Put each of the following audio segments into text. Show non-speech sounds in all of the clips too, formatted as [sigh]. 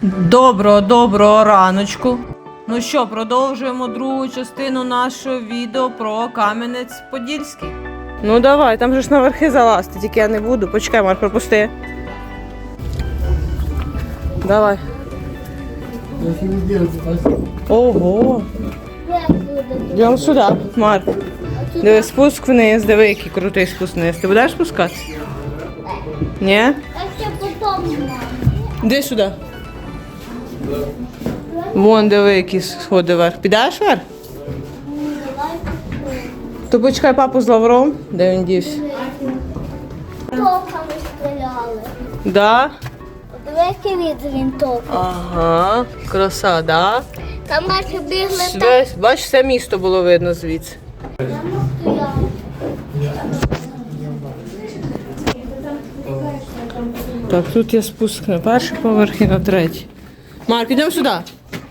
Доброго, доброго раночку. Ну що, продовжуємо другу частину нашого відео про Кам'янець Подільський. Ну давай, там же ж наверхи залазити, тільки я не буду. Почекай, Марк, пропусти. Давай. Ого. Йдемо сюди, Марк. Диви, спуск вниз, диви, який крутий спуск вниз. Ти будеш спускатися? Ні? А ще потім. Іди сюди. Вон диви, які сходи вверх. Підеш вверх? То почекай папу з лавром. Де він дівся? Токами стріляли. Да? Великий від він ток. Ага, краса, да? Там наче бігли так. Весь, бач, все місто було видно звідси. стояли. Так, тут є спуск на перший поверх і на третій. Марк, йдемо сюди.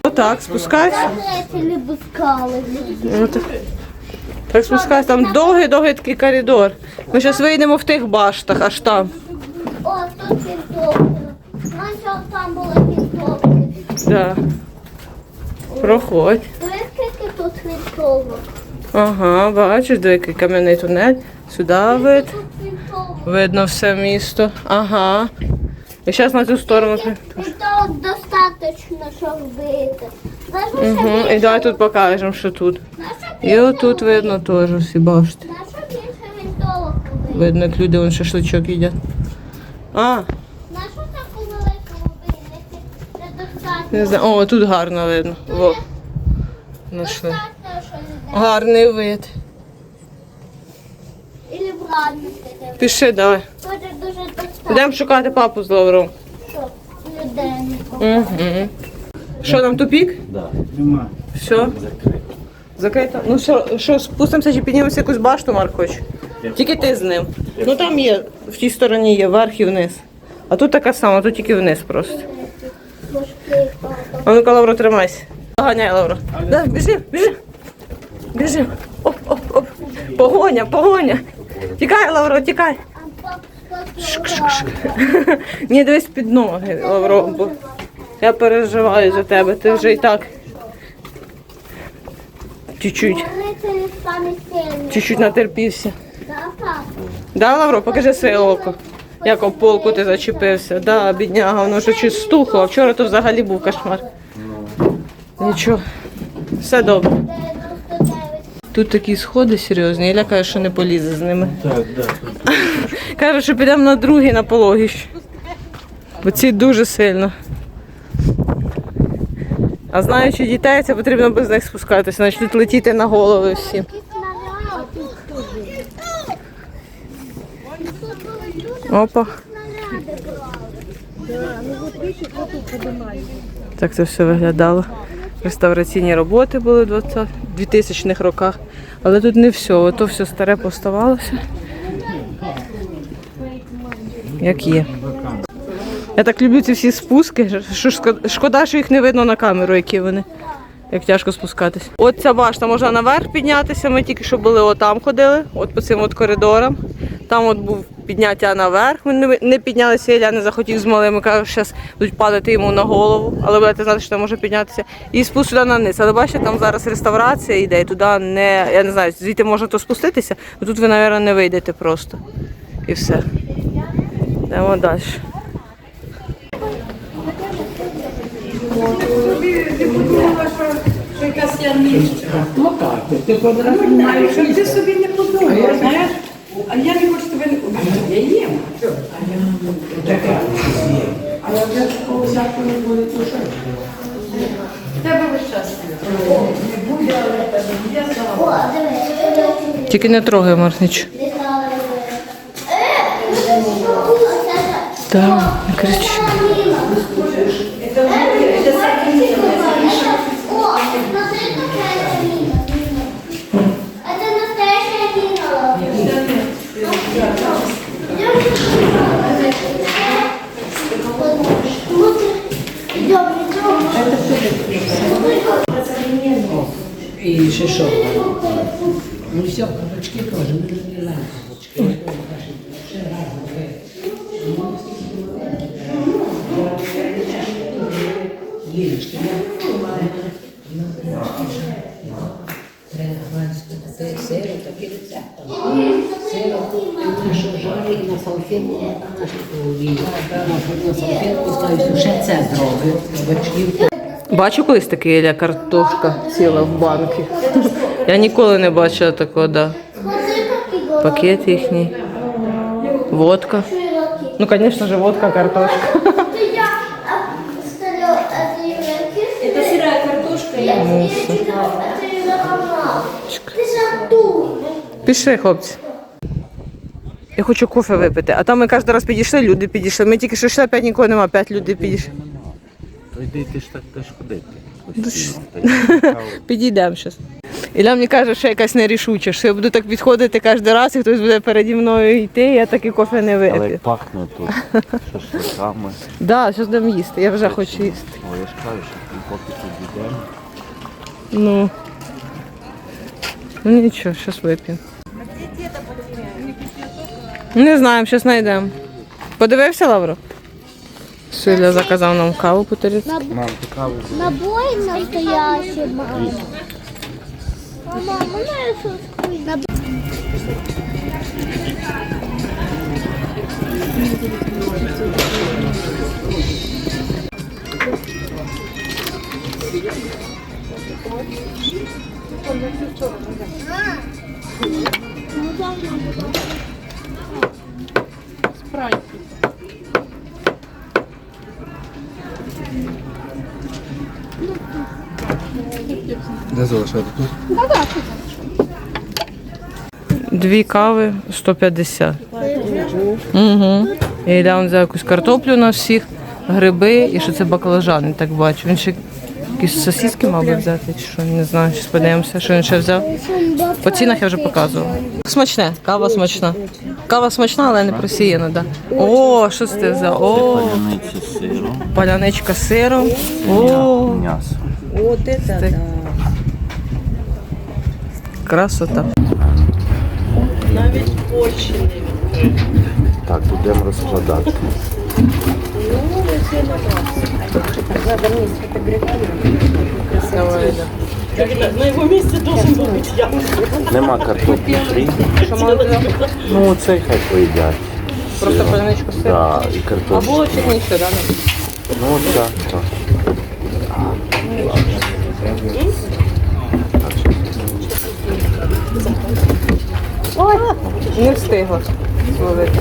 Отак, спускайся. Не пускали. Ну, так. Так спускайся, там довгий-довгий такий коридор. Ми зараз вийдемо в тих баштах, аж там. О, тут вінтовки. Наче там були вінтовки. Да. Проходь. Скільки тут вінтовок? Ага, бачиш, деякий кам'яний тунель. Сюди вид. Тут. Видно все місто. Ага. І зараз на цю сторону. І то достатньо, щоб вийти. Угу. І давай тут покажемо, що тут. І отут видно теж всі башти. Наша більше вінтовок вийти. Видно, як люди вон шашличок їдять. А, Нашу таку велику вийти? Недостатньо. не знаю. О, тут гарно видно. Во. Нашли. Достатньо, що не Гарний вид. Ілі. Піши, давай. Дуже дуже достатньо, Йдемо шукати папу з лавром. Угу. Що там тупік? Да. Нема. Все. Закрито. Ну що, що спустимося чи піднімемося якусь башту, Марк хоче? Тільки ти з ним. Ну там є, в тій стороні є, вверх і вниз. А тут така сама, тут тільки вниз просто. А ну-ка, Лавро, тримайся. Доганяй, Лавро. Да, біжи, біжи. Біжи. Оп, оп, оп. Погоня, погоня. Тікай, Лавро, тікай. Ні, дивись під ноги, Лавро, бо я переживаю за тебе. Ти вже і так. Чуть-чуть. Чуть-чуть натерпівся. Да, Лавро, покажи своє око. Як об полку ти зачепився. Да, бідняга, воно вже чуть стухло. А Вчора то взагалі був кошмар. Нічого. Все добре. Тут такі сходи серйозні, я лякаю, що не полізе з ними. Так, да. Каже, що підемо на другий на пологіщ. Бо ці дуже сильно. А знаючи дітей, це потрібно без них спускатися, почнуть летіти на голови всі. Опа. Так це все виглядало. Реставраційні роботи були в 2000-х роках. Але тут не все, ото все старе поставалося. Як є. Я так люблю ці всі спуски, що шкода- що їх не видно на камеру, які вони. Як тяжко спускатись. От ця башта можна наверх піднятися. Ми тільки що були отам ходили, от по цим от коридорам. Там от був підняття наверх. Ми не- піднялися, Ілля не захотів з малими. Каже, що зараз будуть падати йому на голову, але будете знати, що там може піднятися. І спуск сюди на низ. Але бачите, там зараз реставрація йде, і туди не. Я не знаю, звідти можна то спуститися, а тут ви, мабуть, не вийдете просто. І все. Йдемо далі. Ну так, ти подразумієш, що ти собі не подумав, знаєш? А я не хочу тебе не А я їм. А я така. А я вже такого всякого не буде тушити. Тебе весь час. Не буде, але тебе є слава. Тільки не трогай, Марнич. Идем. І ще що? Ну все, кабачки теж, ми розбираємо кабачки. Жарі на салфетку, на салфетку ще це зробив, бачків. Бачу колись таке Ілля, картошка ціла в банки. Я ніколи не бачила такого, да. Пакет їхній. Водка. Ну, звісно ж, водка, картошка. Пішли, хлопці. Я хочу кофе випити, а там ми кожен раз підійшли, люди підійшли. Ми тільки що йшли, п'ять нікого нема, п'ять людей підійшли. То йди ти ж так теж ходити. Ну, Постійно. [laughs] Підійдемо зараз. Ілля мені каже, що якась нерішуча, що я буду так підходити кожен раз, і хтось буде переді мною йти, і я таки кофе не Але як пахне тут шашликами. [laughs] Так, зараз будемо їсти, я вже хочу їсти. О, я ж кажу, що поки тут йдемо. Ну. Ну нічого, зараз вип'ємо. Не знаємо, зараз знайдемо. Подивився, Лавро? Силя заказав нам каву по тарілці. Мам, цікаво. Набой настоящий, мама. Мама, можно я что Де Дві кави 150. Угу. І він взяв якусь картоплю на всіх, гриби і що це баклажани, так бачу. Він ще якісь сосиски, мабуть, взяти, чи що, не знаю, щось подивимося, що він ще взяв. По цінах я вже показувала. Смачне, кава смачна. Кава смачна, але не просіяна, да. О, що це ти взяв? О, з сиром. паляничка з сиром. О, М'ясо. От це. Красота. Так, будемо розкладати. Давай, да. Нема картоплі фрі. Що мали взяти? Ну, цей хай поїдять. Просто з сиром? Да, і А картоплю. булочок нічого, да? Ну, так, так. Не встигла зловити.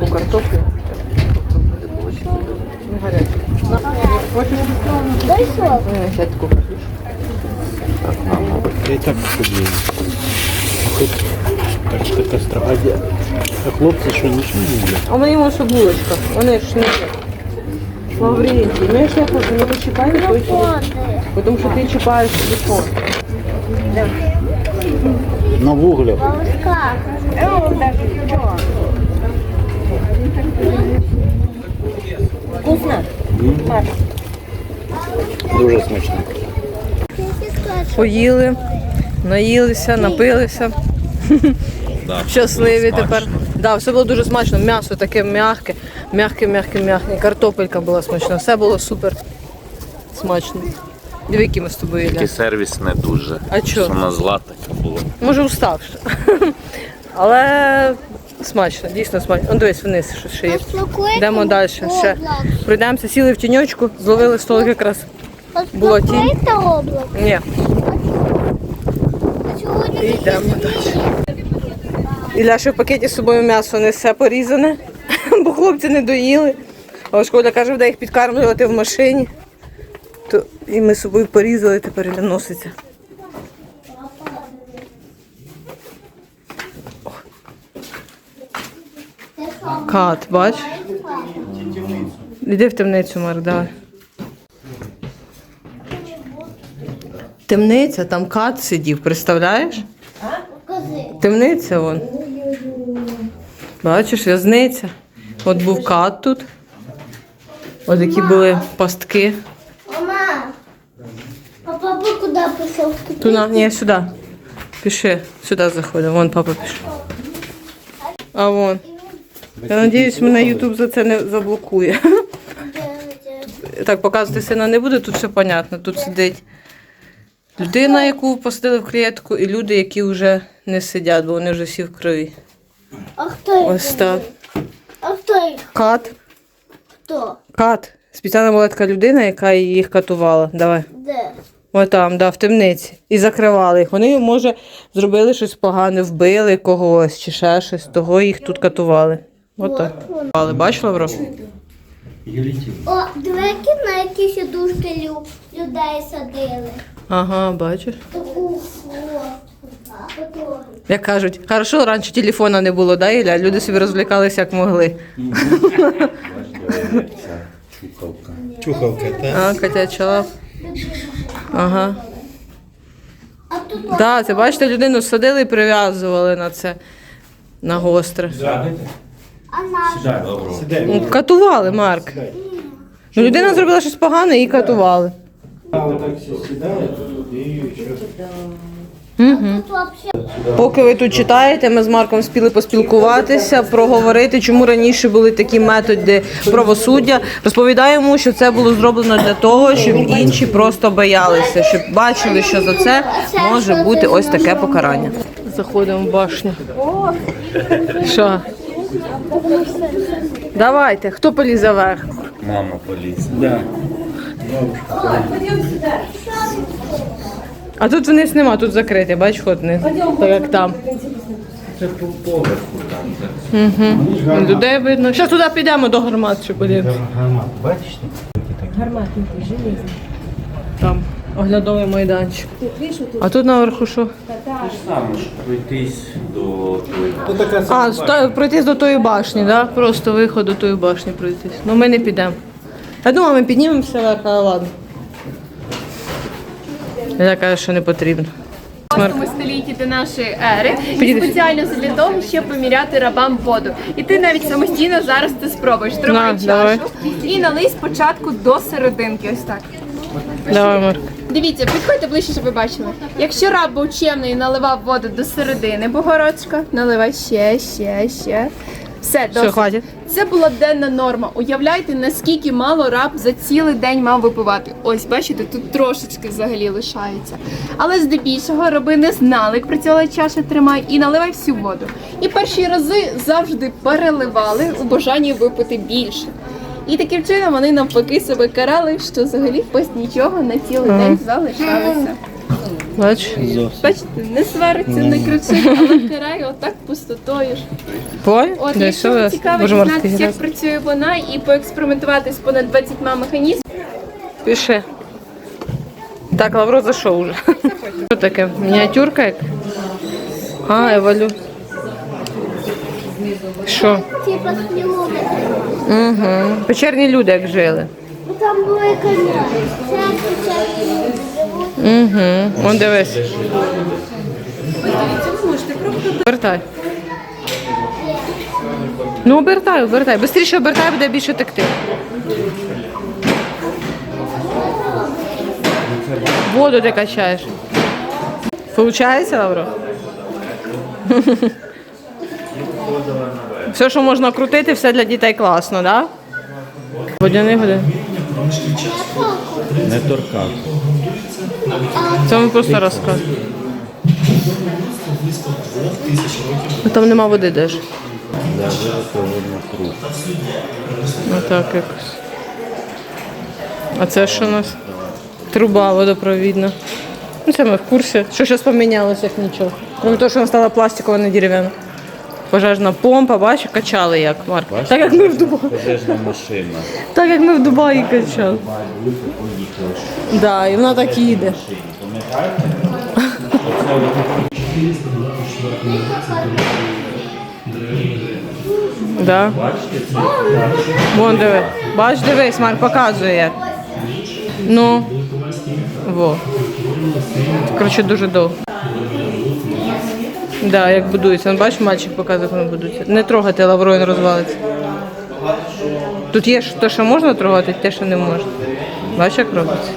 У картоплю. Не. Ну, я Так, мама. Я так ходив. Так що така стравадія. А хлопці що нічого не їдять? А вони йому що булочка. Вони ж не Лаврентій, ми ж я хочу, ми не чіпаємо точно. Тому що ти чіпаєш телефон. На вуглях. Бабушка. Дуже смачно. Поїли, наїлися, напилися. [laughs] Щасливі тепер. Да, все було дуже смачно. М'ясо таке м'яке, м'яке, м'яке, м'яке. Картопелька була смачна. Все було супер смачно. Диви, які ми з тобою Тільки їли. сервіс не дуже. А чо? Що на зла така була. Може, уставши. [laughs] Але смачно, дійсно смачно. Он дивись вниз, що ще є. Йдемо далі. Ще пройдемося, сіли в тіньочку, зловили столик якраз. Було тінь. Ні, і йдемо далі. Ілля ще в пакеті з собою м'ясо несе порізане, бо хлопці не доїли. А ось Коля каже, де їх підкармлювати в машині. То і ми з собою порізали, тепер Ілля носиться. Кат, бач? Іди в темницю, Марк, давай. Темниця, там кат сидів, представляєш? Темниця вон. Бачиш, в'язниця. От був кат тут. От які були пастки. Мама, а папа куда пошел? Туди, ні, сюди. Піши, сюди заходимо. Вон папа пішов. А вон. Я надіюсь, мене Ютуб за це не заблокує. Так, показувати сина не буде, тут все понятно. Тут сидить людина, яку посадили в клітку, і люди, які вже не сидять, бо вони вже всі в крові. А хто? Ось так. А хто їх? Кат. Хто? Кат. Спеціальна була така людина, яка їх катувала. Давай. Де? Ось там, да, в темниці. І закривали їх. Вони, може, зробили щось погане, вбили когось чи ще щось, того їх тут катували. Ось так. Але бачила Лавро? О, двеки на які сідушки лю- людей садили. Ага, бачиш. Таку. Як кажуть, хорошо, раніше телефона не було, да, Ілля? Люди собі розвлікалися як могли. Чухалка, так? А, котяча. Ага. Так, да, це бачите, людину садили і прив'язували на це, на гостре. а наш. Ну, Катували, Марк. Ну, людина зробила щось погане, її катували. Тут взагалі Поки ви тут читаєте, ми з Марком спіли поспілкуватися, проговорити, чому раніше були такі методи правосуддя. Розповідаємо, що це було зроблено для того, щоб інші просто боялися, щоб бачили, що за це може бути ось таке покарання. Заходимо в башню. Що? Давайте, хто полізе вверх? Мама поліз. Да. А тут вниз нема, тут закрите, бач, ход вниз. Так як там. Це по поверху там. Угу. Людей видно. Зараз туди підемо до гармат, щоб подивитися. Гармат, бачиш? Там оглядовий майданчик. А тут наверху що? Саме ж пройтись до тої. А, ста- пройтись до тої башні, да? Просто виход до тої башні пройтись. Ну ми не підемо. Я думаю, ми піднімемося але ладно. Я кажу, що не потрібно. В 8 столітті до нашої ери і спеціально для того, щоб поміряти рабам воду. І ти навіть самостійно зараз це спробуєш. Тримай На, давай. чашу і налий спочатку до серединки. Ось так. Давай, Марк. Дивіться, підходьте ближче, щоб ви бачили. Якщо раб був чемний і наливав воду до середини Богородська, наливай ще, ще, ще. Все, Все, досить. хватить. Це була денна норма. Уявляйте, наскільки мало раб за цілий день мав випивати. Ось бачите, тут трошечки взагалі лишається. Але здебільшого раби не знали, як працювала чаша тримай і наливай всю воду. І перші рази завжди переливали у бажанні випити більше. І таким чином вони навпаки себе карали, що взагалі без нічого на цілий день залишалося. Бач. Бачите, не свариться, не кричить, але карає отак пустотою ж. Пой? От, Де, якщо вам цікаво Боже, дізнатися, як працює вона і поекспериментувати з понад 20 механізмів, Пиши. Так, Лавро зайшов уже. Що таке? Мініатюрка як? А, еволю. Що? типа. Угу. Печерні люди як жили. Ну, Там були коня. Угу. Вон дивись. Обертай. Ну, обертай, обертай. Бистріше обертай, буде більше текти. Воду ти качаєш. Получається, Лавро? [laughs] Все, що можна крутити, все для дітей класно, так? Да? Водяний годин. Не торкав. Це ми просто розказуємо. Ну, Там нема води теж. Да, на круг. Ну так якось. А це що у нас? Труба водопровідна. Ну це ми в курсі. Що зараз помінялося, як нічого. Крім того, що вона стала пластикова, не дерев'яна. Пожежна помпа, бачиш, качали як, Марк. Так як ми в Дубаї. Пожежна машина. Так як ми в Дубаї качали. Да, і вона так і їде. Да. Вон диви. Бач, дивись, Марк показує. Ну. Во. Коротше, дуже довго. Да, як будується. Ну, бачиш, мальчик показує, як воно будується. Не трогати лаврою, не розвалиться. Тут є те, що можна трогати, те, що не можна. Бачиш, як робиться?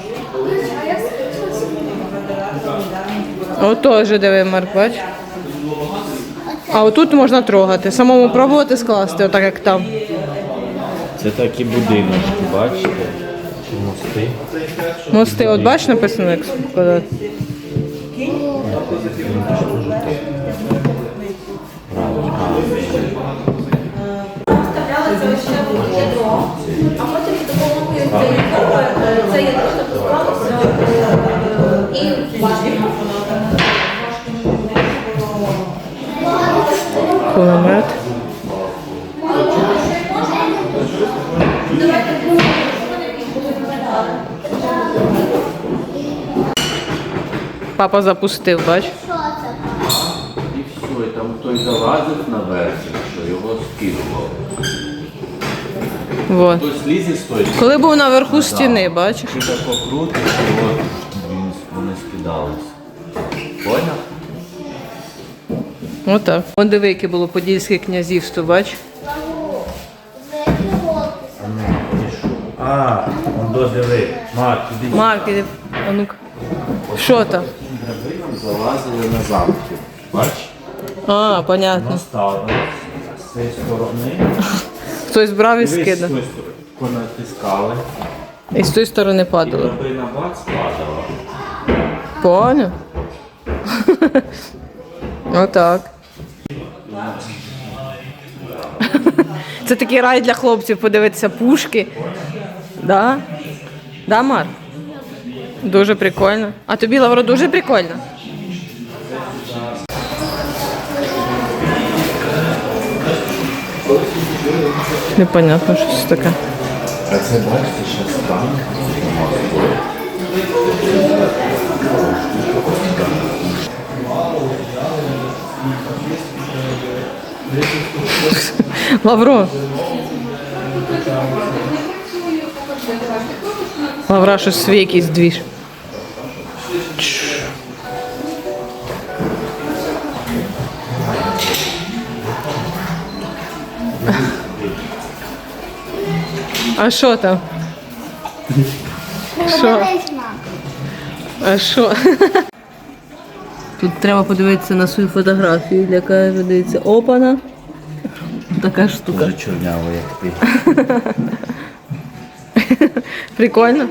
Ото вже диви, Марк, бач. А отут можна трогати, самому пробувати скласти, отак як там. Це такі будиночки, бачите? Мости. Мости, от бачиш написано, як складати? Кулемет. Папа запустив, бач? І все, і там хтось залазив наверх, що його скинуло. Вот. Хтось лізе з тої Коли був наверху стіни, бачиш? Ти так покрутиш, і от він, вони скидались. Поняв? Отак. Вон диви, яке було подільське князівство, бач? А, он додиви. Марк, іди. Марк, іди. А ну-ка. Що там? Драбинам залазили на замки. Бач? А, понятно. Ставили. З цієї сторони. Хтось брав і скидав. Понатискали. І з тої сторони І падало. драбина бац падала. Поняв? Отак. Це такий рай для хлопців подивитися пушки. Да? Да, Мар? Дуже прикольно. А тобі, Лавро, дуже прикольно. Непонятно, що це таке. А [laughs] це бачите, зараз танк. Лавро. Лавра щось свій якийсь. А що там? Що? А що? Тут треба подивитися на свою фотографію, яка дивиться. Опана. Така штука. Дуже чорняво, як ти. Прикольно.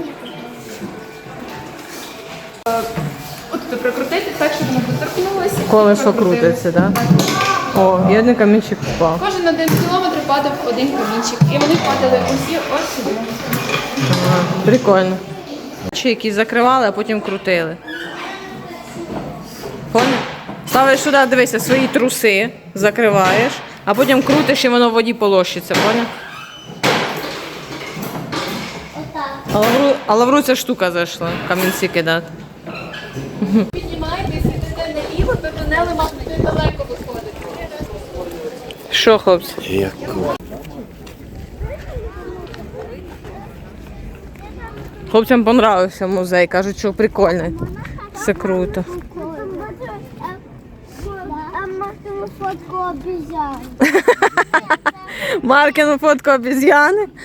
От тут прикрутити так, щоб воно доторкнулося. Колесо крутиться, так? Да? О, є один камінчик впав. Кожен один кілометр падав один камінчик. І вони падали усі ось сюди. Прикольно. Чи які закривали, а потім крутили. Поняв? Ставиш сюди, дивися, свої труси, закриваєш, а потім крутиш і воно в воді полощиться, поняв? А лавру, а лавру ця штука зайшла, камінці кидати. Піднімаєтесь, йдете наліво, то тунели можуть далеко. Що, хлопці? Як Хлопцям понравився музей, кажуть, що прикольний. Все круто. Фотку. Маркину фотку обіз'яни. [laughs]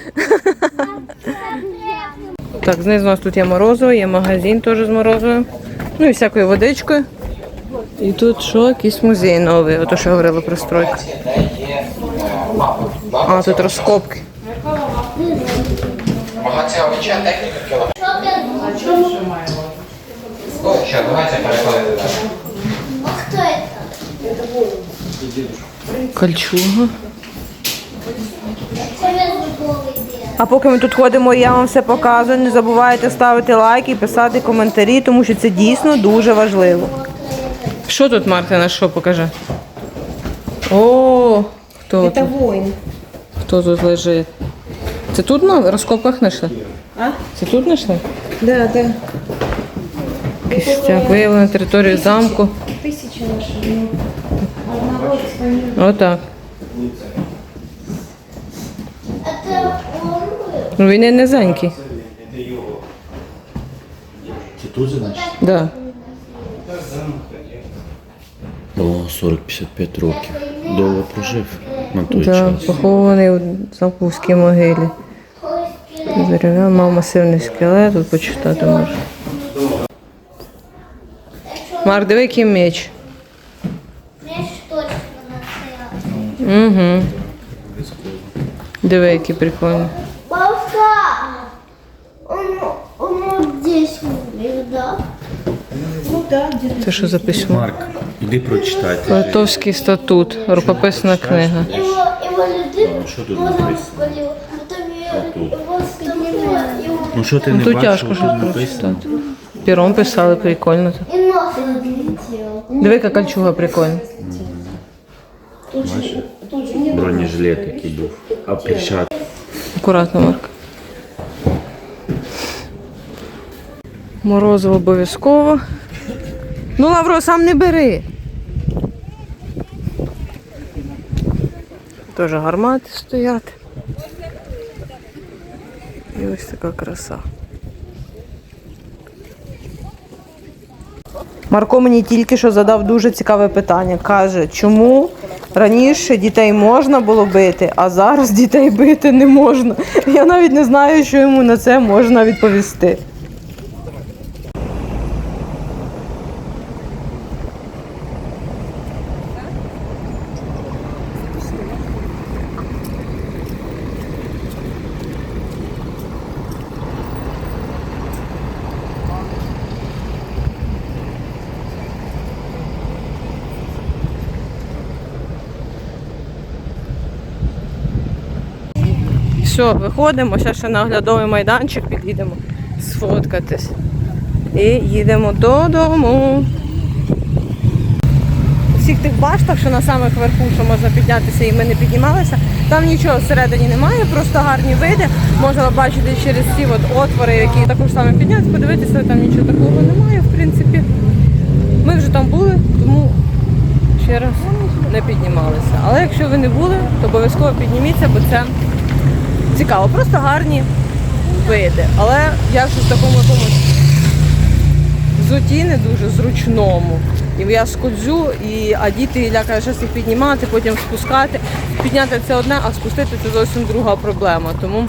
Так, знизу у нас тут є морозиво, є магазин теж з морозивом. Ну і всякою водичкою. І тут що, якийсь музей новий, ото що говорили про стройку. А, тут розкопки. Вага овеча декілька кілограмів. Ну, що, давайте переходити. А хто це? Кольчуга. Це. А поки ми тут ходимо, я вам все показую. Не забувайте ставити лайки, писати коментарі, тому що це дійсно дуже важливо. Що тут, Мартина, що покажи? О, хто Это тут? воин. Хто тут лежить? Це тут на розкопках знайшли? А? Це тут знайшли? Да, да. Кістяк виявлено на території замку. Тысяча наших. ну. А. Отак. А це? Ну він і низенький. Це тут, значить? Да. О, 40-55 років. Довго прожив на той Да, час. похований у Замковській могилі. Дерев'яна, мав масивний скелет, тут почитати можна. Марк, диви, який меч. Ж точно Угу. Диви, які прикольні. Папа, он, он здесь умер, да? Це що за письмо? Марк, іди прочитайте. Литовський статут, рукописна книга. Що тут написано? Ну що ти Ну не тут тяжко що щось написано? прочитати. Піром писали прикольно. и нос отлетел. Диви, яка кольчуга прикольна. Бронежилет який був. А перчатки. Акуратно, Марк. Морозиво обов'язково. Ну, Лавро, сам не бери. Теж гармати стоять. І ось така краса. Марко мені тільки що задав дуже цікаве питання. Каже, чому раніше дітей можна було бити, а зараз дітей бити не можна. Я навіть не знаю, що йому на це можна відповісти. Все, виходимо, ще ще на оглядовий майданчик підійдемо сфоткатись. І їдемо додому. У всіх тих баштах, що на самих верху, що можна піднятися, і ми не піднімалися, там нічого всередині немає, просто гарні види. Можна бачити через ці от отвори, які також саме підняти, подивитися, там нічого такого немає, в принципі. Ми вже там були, тому ще раз не піднімалися. Але якщо ви не були, то обов'язково підніміться, бо це цікаво. Просто гарні види. Але я вже в такому якомусь взуті не дуже зручному. І я скользю, і, а діти лякає щось їх піднімати, потім спускати. Підняти це одне, а спустити це зовсім друга проблема. Тому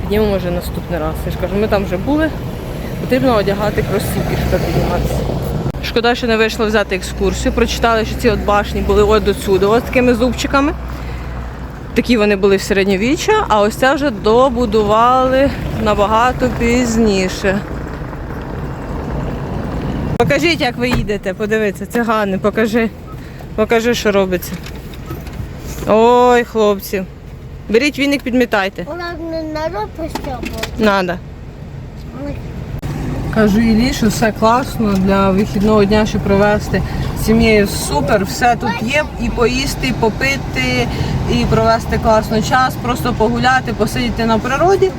піднімемо вже наступний раз. Я ж кажу, ми там вже були. Потрібно одягати кросівки, щоб підніматися. Шкода, що не вийшло взяти екскурсію. Прочитали, що ці от башні були от до сюди, ось такими зубчиками. Такі вони були в середньовіччя, а ось це вже добудували набагато пізніше. Покажіть, як ви їдете, подивіться, цигани, покажи. Покажи, що робиться. Ой, хлопці. Беріть віник, підмітайте. Он на народ постёпал. Надо. Кажу Іллі, що все класно для вихідного дня, щоб провести з сім'єю супер. Все тут є і поїсти, і попити, і провести класно час, просто погуляти, посидіти на природі.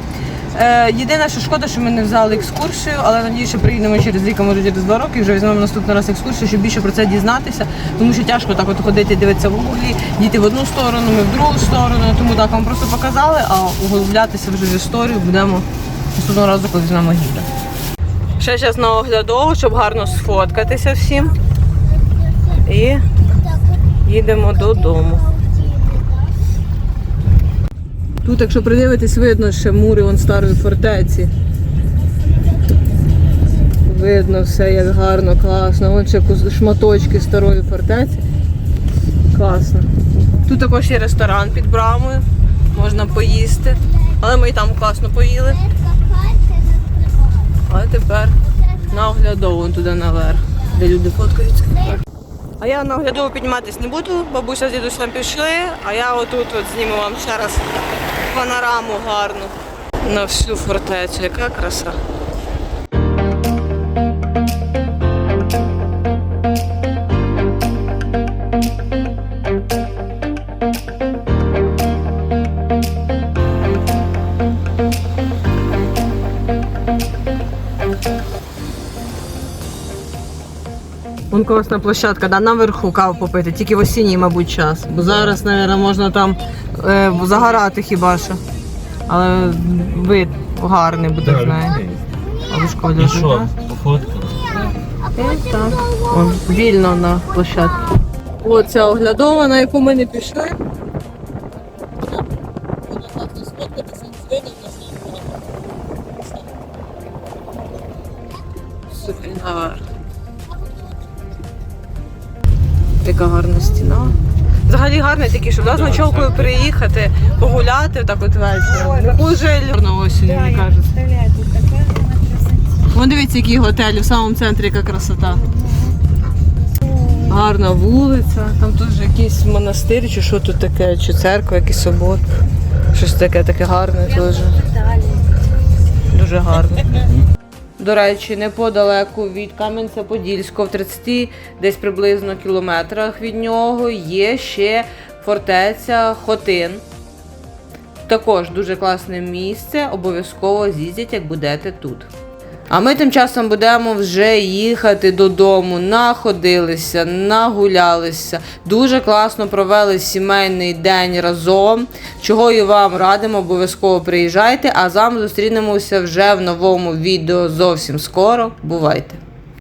Е, єдине, що шкода, що ми не взяли екскурсію, але надію, що приїдемо через рік, може через два роки, вже візьмемо наступний раз екскурсію, щоб більше про це дізнатися. Тому що тяжко так от ходити, дивитися в гуглі, діти в одну сторону, ми в другу сторону. Тому так вам просто показали, а углублятися вже в історію будемо наступного разу, коли візьмемо гіда. Ще зараз на оглядову, щоб гарно сфоткатися всім. І їдемо додому. Тут, якщо придивитись, видно ще мури вон старої фортеці. Видно все, як гарно, класно. Вон ще шматочки старої фортеці. Класно. Тут також є ресторан під брамою, можна поїсти. Але ми і там класно поїли. А тепер на оглядову туди наверх, де люди фоткаються. А я на оглядову підніматися не буду, бабуся з дідусем пішли, а я отут от зніму вам ще раз панораму гарну на всю фортецю. Яка краса. Вон класна площадка, да, наверху каву попити, тільки в осінній, мабуть, час. Бо зараз, мабуть, можна там е, загорати хіба що. Але вид гарний буде, знає. Бабушка шкода. І що, походка? так. Вон, вільно на площадці. Оця оглядова, на яку ми не пішли. Яка гарна стіна. Взагалі гарний такий, щоб да, з ночовкою приїхати, погуляти так от вечором. Не хуже осінь, мені кажуть. Вон дивіться, який готель в самому центрі, яка красота. Гарна вулиця, там тут же якийсь монастир, чи що тут таке, чи церква, якийсь собор. Щось таке, таке гарне дуже. Дуже гарно. До речі, неподалеку від Кам'янця-Подільського, в 30 десь приблизно кілометрах від нього є ще фортеця Хотин. Також дуже класне місце. Обов'язково з'їздять, як будете тут. А ми тим часом будемо вже їхати додому. Находилися, нагулялися. Дуже класно провели сімейний день разом. Чого і вам радимо, обов'язково приїжджайте. А з вами зустрінемося вже в новому відео зовсім скоро. Бувайте!